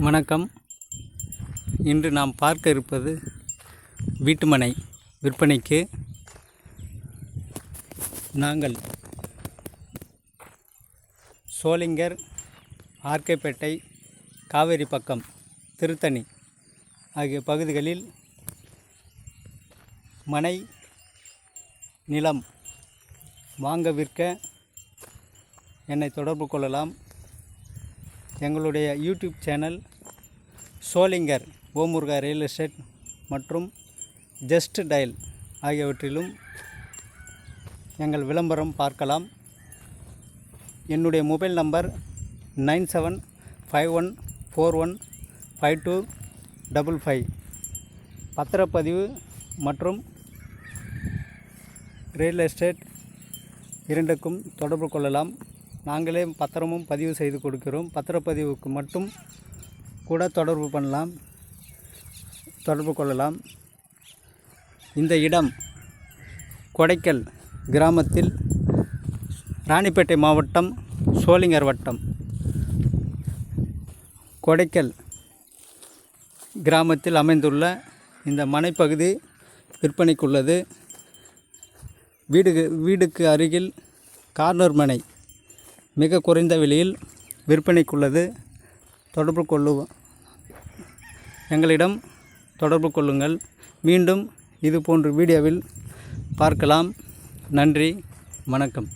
வணக்கம். இன்று நாம் பார்க்க இருப்பது வீட்டுமனை விற்பனைக்கு நாங்கள் சோளிங்கர் ஆர்கேப்பேட்டை காவேரி பக்கம் திருத்தணி ஆகிய பகுதிகளில் மனை நிலம் வாங்க விற்க என்னை தொடர்பு கொள்ளலாம். எங்களுடைய YouTube channel Sholinghur Omuruga real estate மற்றும் ஜஸ்ட் டயல் ஆகியவற்றிலும் எங்கள் விளம்பரம் பார்க்கலாம். என்னுடைய mobile number nine seven five one four one five two double five. பத்திரப்பதிவு மற்றும் ரியல் எஸ்டேட் இரண்டுக்கும் தொடர்பு கொள்ளலாம். நாங்களே பத்திரமும் பதிவு செய்து கொடுக்கிறோம். பத்திரப்பதிவுக்கு மட்டும் கூட தொடர்பு பண்ணலாம். தொடர்பு கொள்ளலாம். இந்த இடம் கொடைக்கல் கிராமத்தில் ராணிப்பேட்டை மாவட்டம் சோளிங்கர் வட்டம். கொடைக்கல் கிராமத்தில் அமைந்துள்ள இந்த மனைப்பகுதி விற்பனைக்குள்ளது. வீடு வீடுக்கு அருகில் கார்னர் மனை. மிக குறைந்த விலையில் விற்பனைக்குள்ளது. தொடர்பு கொள்ளு எங்களிடம் தொடர்பு கொள்ளுங்கள். மீண்டும் இது போன்ற வீடியோவில் பார்க்கலாம். நன்றி வணக்கம்.